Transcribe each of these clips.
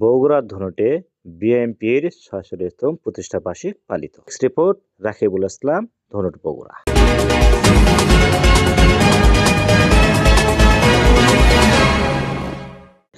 বগুড়ার ধনুটে বিএমপির সশরীরতম প্রতিষ্ঠা বার্ষিক পালিত। রিপোর্ট রাকিবুল ইসলাম, ধনুট বগুড়া।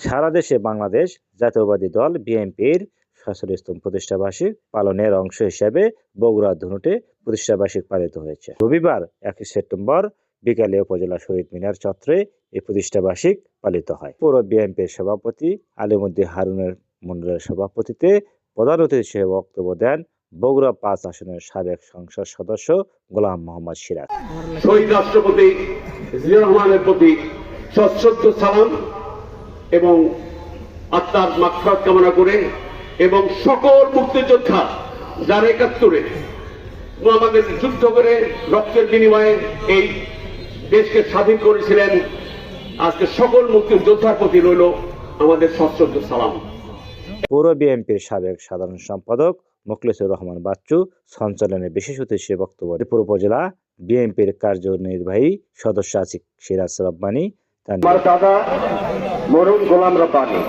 সারা দেশে বাংলাদেশ জাতীয়বাদী দল বিএনপির সশরীরতম প্রতিষ্ঠাবার্ষিক পালনের অংশ হিসেবে বগুড়া ধনুটে প্রতিষ্ঠাবার্ষিক পালিত হয়েছে। রবিবার, একই সেপ্টেম্বর, বিকালে উপজেলা শহীদ মিনার চত্বরে এই প্রতিষ্ঠাবার্ষিক পালিত হয়। পৌর বিএনপির সভাপতি আলিমুদ্দিন হারুনের মন্ডলের সভাপতিতে প্রধান অতিথি হিসেবে বক্তব্য দেন বগুড়া পাঁচ আসনের সাবেক সংসদ সদস্য গোলাম মোহাম্মদ সিরাজ। শহীদ রাষ্ট্রপতি রহমানের প্রতি সশ্রদ্ধ সালাম এবং আত্মার মাক্ষাত কামনা করে এবং সকল মুক্তিযোদ্ধা যারা একাত্তরে আমাদের যুদ্ধ করে রক্তের বিনিময়ে এই দেশকে স্বাধীন করেছিলেন আজকে সকল মুক্তিযোদ্ধার প্রতি রইল আমাদের সশ্রদ্ধ সালাম পৌর বিএনপির সাবেক সাধারণ সম্পাদক মোখলেসুর রহমান বাচ্চু সঞ্চালনে বিশেষ অতিথি হিসেবে বক্তব্য দেন। উপজেলা বিএনপির কার্যনির্বাহী সদস্য আছিক সিরাজ রব্বানি আমার দাদা মরুন গোলাম রব্বানি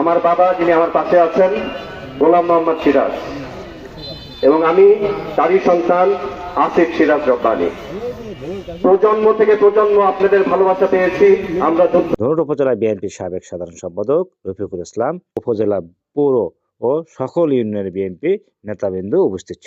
আমার বাবা যিনি আমার পাশে আছেন গোলাম মোহাম্মদ সিরাজ এবং আমি তারই সন্তান আসিফ সিরাজ রব্বানি প্রজন্ম থেকে প্রজন্ম আপনাদের ভালোবাসা পেয়েছি। আমরা ধনুট উপজেলা বিএনপির সাবেক সাধারণ সম্পাদক রফিকুল ইসলাম, উপজেলা পৌর ও সকল ইউনিয়নের বিএনপি নেতাবৃন্দ উপস্থিত ছিলেন